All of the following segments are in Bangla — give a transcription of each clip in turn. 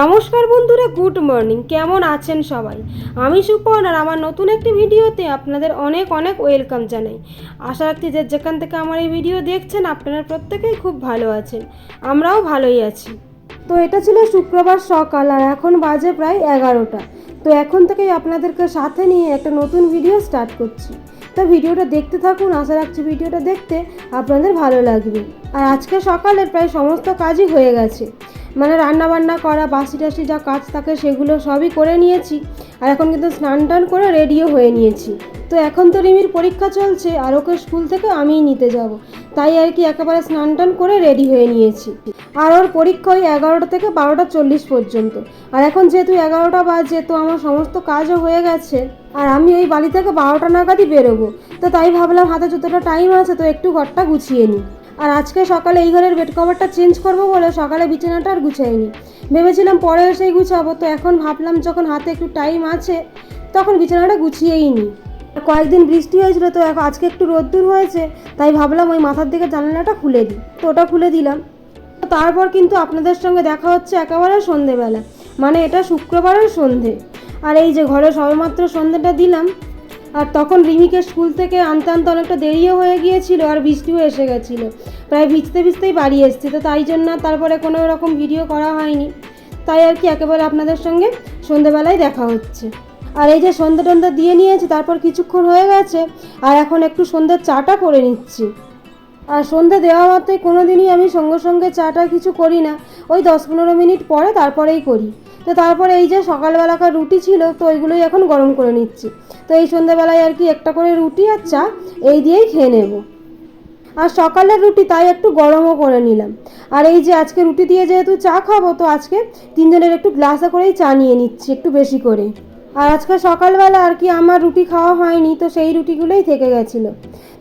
নমস্কার বন্ধুরা, গুড মর্নিং। কেমন আছেন সবাই? আমি সুপর্ণ আর আমার নতুন একটি ভিডিওতে আপনাদের অনেক অনেক ওয়েলকাম জানাই। আশা রাখছি যে যেখান থেকে আমার এই ভিডিও দেখছেন, আপনারা প্রত্যেকেই খুব ভালো আছেন। আমরাও ভালোই আছি। তো এটা ছিল শুক্রবার সকাল আর এখন বাজে প্রায় এগারোটা। তো এখন থেকেই আপনাদেরকে সাথে নিয়ে একটা নতুন ভিডিও স্টার্ট করছি। তো ভিডিওটা দেখতে থাকুন, আশা রাখছি ভিডিওটা দেখতে আপনাদের ভালো লাগবে। আর আজকে সকালের প্রায় সমস্ত কাজই হয়ে গেছে। মানে রান্না বান্না করা বাসি টাসি যা কাজ থাকে সেগুলো সবই করে নিয়েছি। আর এখন কিন্তু স্নান টান করে রেডিও হয়ে নিয়েছি। তো এখন তো রিমির পরীক্ষা চলছে আর ওকে স্কুল থেকে আমিই নিতে যাব। তাই আর কি একেবারে স্নান টান করে রেডি হয়ে নিয়েছি। আর ওর পরীক্ষা ওই এগারোটা থেকে বারোটা চল্লিশ পর্যন্ত। আর এখন যেহেতু এগারোটা বাজে, তো আমার সমস্ত কাজও হয়ে গেছে। আর আমি ওই বাড়ি থেকে বারোটা নাগাদই বেরোবো। তো তাই ভাবলাম হাতে যতটা টাইম আছে তো একটু ঘরটা গুছিয়ে নিই। আর আজকে সকালে এই ঘরের বেড কভারটা চেঞ্জ করব বলে সকালে বিছানাটা আর গুছাইনি। ভেবেছিলাম পরে এসেই গুছাবো, তো এখন ভাবলাম যখন হাতে একটু টাইম আছে, তখন বিছানাটা গুছিয়েই নিই কয়েকদিন বৃষ্টি হয়েছিল, তো এখন আজকে একটু রোদ্দুর হয়েছে, তাই ভাবলাম ওই মাথার দিকে জানালাটা খুলে দিই। তো ওটা খুলে দিলাম। তারপর কিন্তু আপনাদের সঙ্গে দেখা হচ্ছে একেবারে সন্ধেবেলা মানে এটা শুক্রবারের সন্ধে। আর এই যে ঘরে সবেমাত্র সন্ধেটা দিলাম আর তখন রিমিকে স্কুল থেকে আনতে আনতে অনেকটা দেরিও হয়ে গিয়েছিল আর বৃষ্টিও এসে গেছিল। প্রায় ভিজতে ভিজতেই বাড়ি এসছে, তো তাই জন্য তারপরে কোনো রকম ভিডিও করা হয়নি। তাই আর কি একেবারে আপনাদের সঙ্গে সন্ধেবেলায় দেখা হচ্ছে। আর এই যে সন্ধ্যে টন্ধে দিয়ে নিয়েছি, তারপর কিছুক্ষণ হয়ে গেছে, আর এখন একটু সন্ধ্যের চাটা করে নিচ্ছি। আর সন্ধে দেওয়া মাত্রই কোনো দিনই আমি সঙ্গে সঙ্গে চাটা কিছু করি না। ওই দশ পনেরো মিনিট পরে তারপরেই করি। তো তারপরে এই যে সকালবেলাকার রুটি ছিল, তো ওইগুলোই এখন গরম করে নিচ্ছি। তো এই সন্ধ্যেবেলায় আর কি একটা করে রুটি আর চা এই দিয়েই খেয়ে নেব। আর সকালের রুটি তাই একটু গরমও করে নিলাম। আর এই যে আজকে রুটি দিয়ে যেহেতু চা খাব, তো আজকে তিনজনের একটু গ্লাসে করেই চা নিয়ে নিচ্ছি একটু বেশি করে। আর আজকে সকালবেলা আর কি আমার রুটি খাওয়া হয়নি, তো সেই রুটিগুলোই থেকে গেছিল।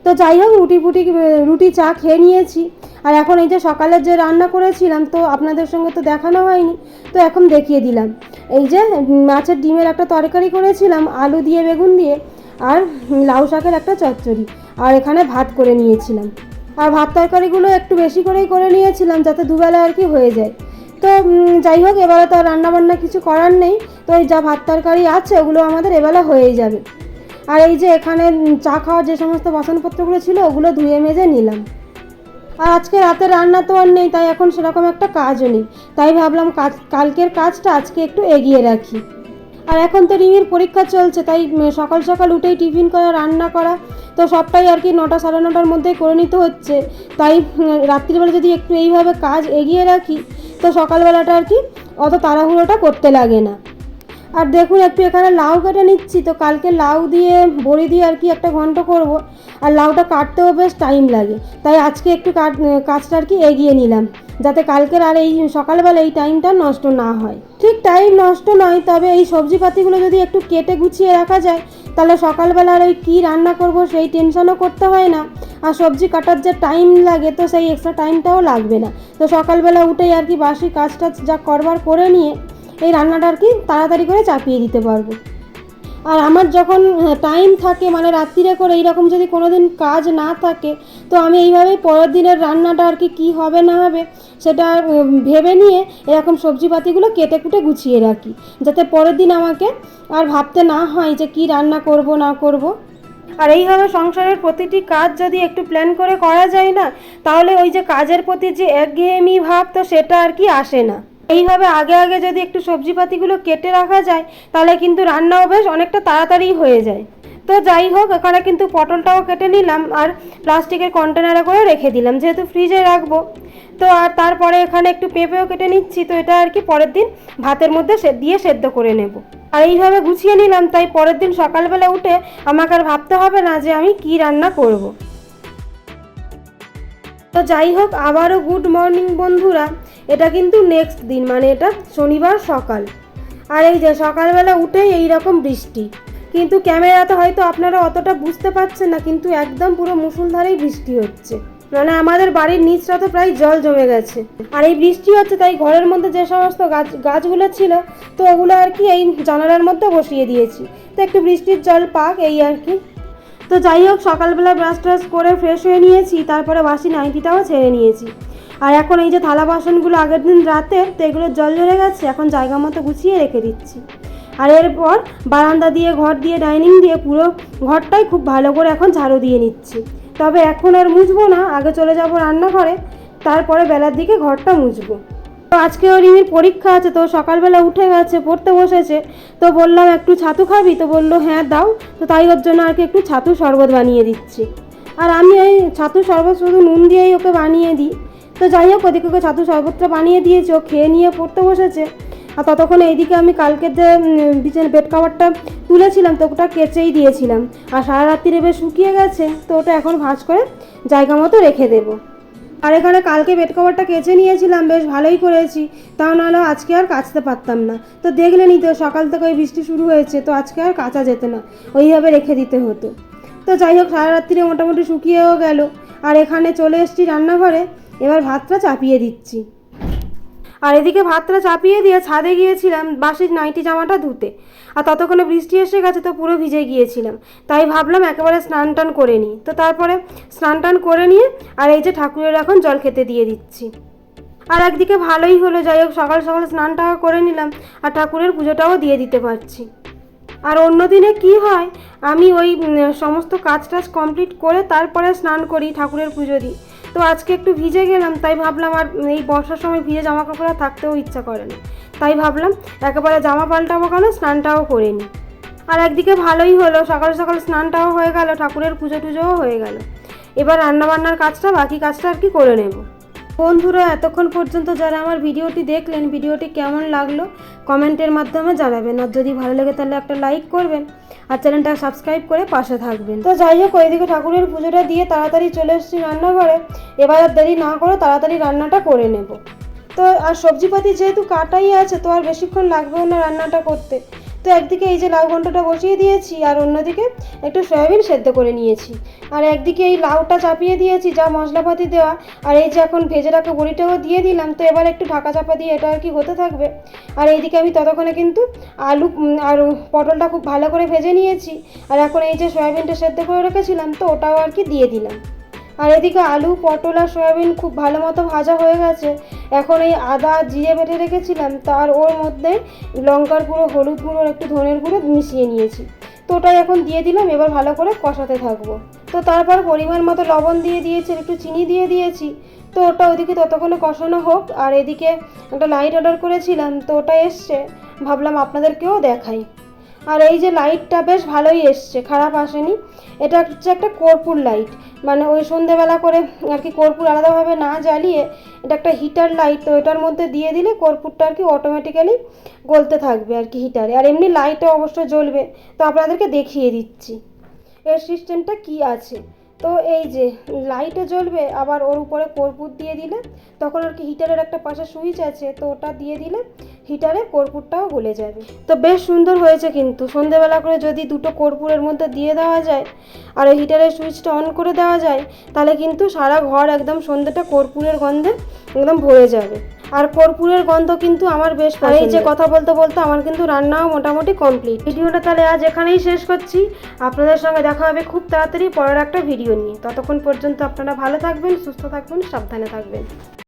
তো যাই হোক, রুটি ফুটি রুটি চা খেয়ে নিয়েছি। আর এখন এই যে সকালের যে রান্না করেছিলাম, তো আপনাদের সঙ্গে তো দেখানো হয়নি, তো এখন দেখিয়ে দিলাম। এই যে মাছের ডিমের একটা তরকারি করেছিলাম, আলু দিয়ে বেগুন দিয়ে, আর লাউ শাকের একটা চচ্চড়ি। আর এখানে ভাত করে নিয়েছিলাম। আর ভাত তরকারিগুলো একটু বেশি করেই করে নিয়েছিলাম, যাতে দুবেলা আর কি হয়ে যায়। তো যাই হোক, এবারে তো রান্নাবান্না কিছু করার নেই। তো এই যা ভাত তরকারি আছে, ওগুলো আমাদের এবেলা হয়েই যাবে। আর এই যে এখানে চা খাওয়ার যে সমস্ত বাসনপত্রগুলো ছিল, ওগুলো ধুয়ে মেজে নিলাম। আর আজকে রাতে রান্না তো আর নেই, তাই এখন সেরকম একটা কাজও নেই। তাই ভাবলাম কাজ, কালকের কাজটা আজকে একটু এগিয়ে রাখি। আর এখন তো রিমির পরীক্ষা চলছে, তাই সকাল সকাল উঠেই টিফিন করা, রান্না করা, তো সবটাই আর কি নটা সাড়ে নটার মধ্যেই করে নিতে হচ্ছে। তাই রাত্রিবেলা যদি একটু এইভাবে কাজ এগিয়ে রাখি, তো সকালবেলাটা আর কি অত তাড়াহুড়োটা করতে লাগে না। আর দেখুন, একটু এখানে লাউ কেটে নিচ্ছি। তো কালকে লাউ দিয়ে, বড়ি দিয়ে আর কি একটা ঘন্ট করব। আর লাউটা কাটতেও বেশ টাইম লাগে। তাই আজকে একটু কাট, কাজটা আর কি এগিয়ে নিলাম। যাতে কালকের আর এই সকালবেলা এই টাইমটা নষ্ট না হয়। ঠিক টাইম নষ্ট নয়, তবে এই সবজিপাতিগুলো যদি একটু কেটে গুছিয়ে রাখা যায়, তাহলে সকালবেলা আর ওই কী রান্না করব সেই টেনশনও করতে হয় না। আর সবজি কাটার যে টাইম লাগে, তো সেই এক্সট্রা টাইমটাও লাগবে না। তো সকালবেলা উঠেই আর কি বাসি কাজটা যা করবার করে নিয়ে এই রান্নাটা আর কি তাড়াতাড়ি করে চাপিয়ে দিতে পারব। আর আমার যখন টাইম থাকে মানে রাত্রিরে করে এইরকম যদি কোনো দিন কাজ না থাকে, তো আমি এইভাবেই পরের দিনের রান্নাটা আর কি, কী হবে না হবে, সেটা ভেবে নিয়ে এরকম সবজিপাতিগুলো কেটে কুটে গুছিয়ে রাখি। যাতে পরের দিন আমাকে আর ভাবতে না হয় যে কি রান্না করব, না করব। আর এইভাবে সংসারের প্রতিটি কাজ যদি একটু প্ল্যান করে করা যায় না, তাহলে ওই যে কাজের প্রতি যে একঘেয়েমি ভাব, তো সেটা আর কি আসে না। এইভাবে আগে আগে যদি একটু সবজিপাতিগুলো কেটে রাখা যায়, তাহলে কিন্তু রান্নাও বেশ অনেকটা তাড়াতাড়ি হয়ে যায়। তো যাই হোক, এখানে কিন্তু পটলটাও কেটে নিলাম আর প্লাস্টিকের কন্টেনারে করে রেখে দিলাম, যেহেতু ফ্রিজে রাখব। তো আর তারপরে এখানে একটু পেঁপেও কেটে নিচ্ছি, তো এটা আর কি পরের দিন ভাতের মধ্যে দিয়ে সেদ্ধ করে নেব। আর এইভাবে গুছিয়ে নিলাম, তাই পরের দিন সকালবেলা উঠে আমাকে আর ভাবতে হবে না যে আমি কি রান্না করব। তো যাই হোক, আবারও গুড মর্নিং বন্ধুরা। এটা কিন্তু নেক্সট দিন মানে এটা শনিবার সকাল। আর এই যে সকালবেলা উঠেই এই রকম বৃষ্টি। কিন্তু ক্যামেরাতে হয়তো আপনারা অতটা বুঝতে পারছেন না, কিন্তু একদম পুরো মুসুলধারেই বৃষ্টি হচ্ছে। মানে আমাদের বাড়ির নিচটা তো প্রায় জল জমে গেছে। আর এই বৃষ্টি হচ্ছে, তাই ঘরের মধ্যে যে সমস্ত গাছ, গাছগুলো ছিল, তো ওগুলো আর কি এই জানালার মধ্যে বসিয়ে দিয়েছি। তো একটু বৃষ্টির জল পাক, এই আর কি। তো যাই হোক সকালবেলা ব্রাশ ট্রাশ করে ফ্রেশ হয়ে নিয়েছি, তারপরে বাসি নাইটিটাও ছেড়ে নিয়েছি। আর এখন এই যে থালা বাসনগুলো আগের দিন রাতে, তো এগুলো জল ঝরে গেছে, এখন জায়গা মতো গুছিয়ে রেখে দিচ্ছি। আর এরপর বারান্দা দিয়ে, ঘর দিয়ে ডাইনিং দিয়ে পুরো ঘরটাই খুব ভালো করে এখন ঝাড়ু দিয়ে নিচ্ছি। তবে এখন আর মুছবো না, আগে চলে যাব রান্নাঘরে, তারপরে বেলার দিকে ঘরটা মুছবো। তো আজকে ওর রিমির পরীক্ষা আছে, তো সকালবেলা উঠে গেছে, পড়তে বসেছে। তো বললাম, একটু ছাতু খাবি? তো বলল হ্যাঁ দাও। তো তাই ওর জন্য আর কি একটু ছাতু শরবত বানিয়ে দিচ্ছি। আর আমি ওই ছাতু শরবত শুধু নুন দিয়েই ওকে বানিয়ে দিই। তো যাই হোক, ওদিকে ওকে ছাতু শরবতটা বানিয়ে দিয়েছে, ও খেয়ে নিয়ে পড়তে বসেছে। আর ততক্ষণে এইদিকে আমি কালকে যে বিছানা বেড কাভারটা তুলেছিলাম, তো ওটা কেচেই দিয়েছিলাম। আর সারা রাত্রিরে বেশ শুকিয়ে গেছে, তো ওটা এখন ভাঁজ করে জায়গা মতো রেখে দেবো। আর এখানে কালকে বেড কভারটা কেচে নিয়েছিলাম, বেশ ভালোই করেছি। তাও নাহলে আজকে আর কাচতে পারতাম না। তো দেখলেনি তো, সকাল থেকে ওই বৃষ্টি শুরু হয়েছে, তো আজকে আর কাচা যেত না। ওইভাবে রেখে দিতে হতো। তো যাই হোক, সারা রাত্রিরে মোটামুটি শুকিয়েও গেল। আর এখানে চলে এসেছি রান্নাঘরে। এবার ভাতটা চাপিয়ে দিচ্ছি। আর এদিকে ভাতটা চাপিয়ে দিয়ে ছাদে গিয়েছিলাম বাসির নাইটি জামাটা ধুতে। আর ততক্ষণে বৃষ্টি এসে গেছে তো পুরো ভিজে গিয়েছিলাম। তাই ভাবলাম একেবারে স্নান টান করে নিই। তো তারপরে স্নান টান করে নিয়ে আর এই যে ঠাকুরের এখন জল খেতে দিয়ে দিচ্ছি। আর একদিকে ভালোই হলো, যাই হোক সকাল সকাল স্নানটাও করে নিলাম আর ঠাকুরের পুজোটাও দিয়ে দিতে পারছি। আর অন্য দিনে কি হয়, আমি ওই সমস্ত কাজ টাজ কমপ্লিট করে তারপরে স্নান করি ঠাকুরের পুজো দিই তো আজকে একটু ভিজে গেলাম, তাই ভাবলাম আর এই বর্ষার সময় ভিজে জামা কাপড় থাকতেও ইচ্ছা করে না। তাই ভাবলাম একেবারে জামা পাল্টাবো কেন, স্নানটাও করে নিই। আর একদিকে ভালোই হলো, সকাল সকাল স্নানটাও হয়ে গেল, ঠাকুরের পুজো টুজোও হয়ে গেল। এবার রান্নাবান্নার কাজটা, বাকি কাজটা আর কি করে নেব? বন্ধুরা, এতক্ষণ পর্যন্ত যারা আমার ভিডিওটি দেখলেন, ভিডিওটি কেমন লাগল কমেন্টের মাধ্যমে জানাবেন। আর যদি ভালো লাগে তাহলে একটা লাইক করবেন আর চ্যানেলটা সাবস্ক্রাইব করে পাশে থাকবেন। তো যাই হোক, ওইদিকে ঠাকুরের পুজোটা দিয়ে তাড়াতাড়ি চলে এসেছি রান্নাঘরে। এবার আর দেরি না করে তাড়াতাড়ি রান্নাটা করে নেব। তো আর সবজিপাতি যেহেতু কাটাই আছে, তো আর বেশিক্ষণ লাগবেও না রান্নাটা করতে। তো একদিকে এই যে লাউ ঘন্টটা বসিয়ে দিয়েছি, আর অন্যদিকে একটু সয়াবিন সেদ্ধ করে নিয়েছি। আর একদিকে এই লাউটা চাপিয়ে দিয়েছি, যা মশলাপাতি দেওয়া। আর এই যে এখন ভেজে রাখা বড়িটাও দিয়ে দিলাম, তো এবার একটু ঢাকা চাপা দিয়ে এটা আর কি হতে থাকবে। আর এইদিকে আমি ততক্ষণে কিন্তু আলু আর পটলটা খুব ভালো করে ভেজে নিয়েছি। আর এখন এই যে সয়াবিনটা সেদ্ধ করে রেখেছিলাম, তো ওটাও আর কি দিয়ে দিলাম। আর এদিকে আলু, পটল আর সয়াবিন খুব ভালো মতো ভাজা হয়ে গেছে। এখন এই আদা, জিরে বেটে রেখেছিলাম। তার ওর মধ্যে লঙ্কার গুঁড়ো, হলুদ গুঁড়ো একটু ধনের গুঁড়ো মিশিয়ে নিয়েছি। তো ওটাই এখন দিয়ে দিলাম, এবার ভালো করে কষাতে থাকব। তো তারপর পরিমাণ মতো লবণ দিয়ে দিয়েছি একটু চিনি দিয়ে দিয়েছি। তো ওটা ওদিকে ততক্ষণে কষানো হোক। আর এদিকে একটা লাইট অর্ডার করেছিলাম, তো ওটা এসছে। ভাবলাম আপনাদেরকেও দেখাই। আর এই যে লাইটটা বেশ ভালোই এসছে, খারাপ আসেনি। এটা হচ্ছে একটা কর্পূর লাইট মানে ওই সন্ধেবেলা করে আর কি কর্পূর আলাদাভাবে না জ্বালিয়ে এটা একটা হিটার লাইট তো এটার মধ্যে দিয়ে দিলে কর্পূরটা আর কি অটোমেটিক্যালি গলতে থাকবে আর কি হিটারে আর এমনি লাইটও অবশ্য জ্বলবে। তো আপনাদেরকে দেখিয়ে দিচ্ছি। এর সিস্টেমটা কি আছে? তো এই যে লাইটে জ্বলবে, আবার ওর উপরে কর্পূর দিয়ে দিলে, তখন আর কি হিটারের একটা পাশে সুইচ আছে, তো ওটা দিয়ে দিলে হিটারে কর্পূরটাও গলে যাবে। তো বেশ সুন্দর হয়েছে কিন্তু, সন্ধেবেলা করে যদি দুটো কর্পূরের মধ্যে দিয়ে দেওয়া যায়, আর ওই হিটারের সুইচটা অন করে দেওয়া যায়, তাহলে কিন্তু সারা ঘর একদম সন্ধ্যেটা কর্পূরের গন্ধে একদম ভরে যাবে। আর কর্পূরের গন্ধ কিন্তু আমার বেশ আর এই যে কথা বলতে বলতে আমার কিন্তু রান্নাও মোটামুটি কমপ্লিট ভিডিওটা তাহলে আজ এখানেই শেষ করছি। আপনাদের সঙ্গে দেখা হবে খুব তাড়াতাড়ি পরের একটা ভিডিও নিয়ে। ততক্ষণ পর্যন্ত আপনারা ভালো থাকবেন সুস্থ থাকবেন সাবধানে থাকবেন।